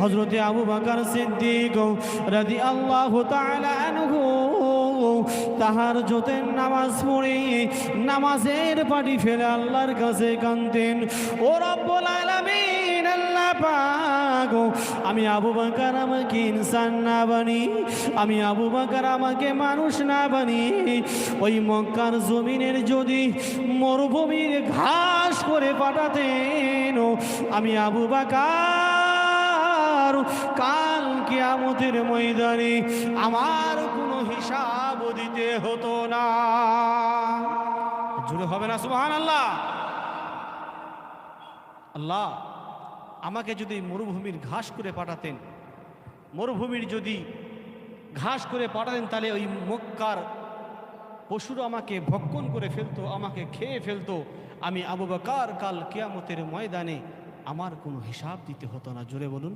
হজরতে আবু বাকার সিদ্দিক রাদি আল্লাহ আনহু তাহার জোতের নামাজ পড়ে, নামাজের পাটি ফেলে আল্লাহর কাছে কানতেন ও রব্বুল আমি আবু বাকার আমাকে ইনসান না বানি, আমি আবু বাকার আমাকে মানুষ না বানি, ওই মক্কার জমিনের যদি মরুভূমির ঘাস করে পাঠাতেন, আমি আবু বাকার কিয়ামতের ময়দানে আমার কোনো হিসাব দিতে হতো না। জুড়ে হবে না সুবহান আল্লাহ আল্লাহ, আমাকে যদি মরুভূমির ঘাস করে পাঠাতেন, মরুভূমির যদি ঘাস করে পাঠাতেন, তাহলে ওই মক্কার পশুরা আমাকে ভক্ষণ করে ফেলতো, আমাকে খেয়ে ফেলতো। আমি আবু বকার কাল কেয়ামতের ময়দানে আমার কোনো হিসাব দিতে হতো না। জোরে বলুন।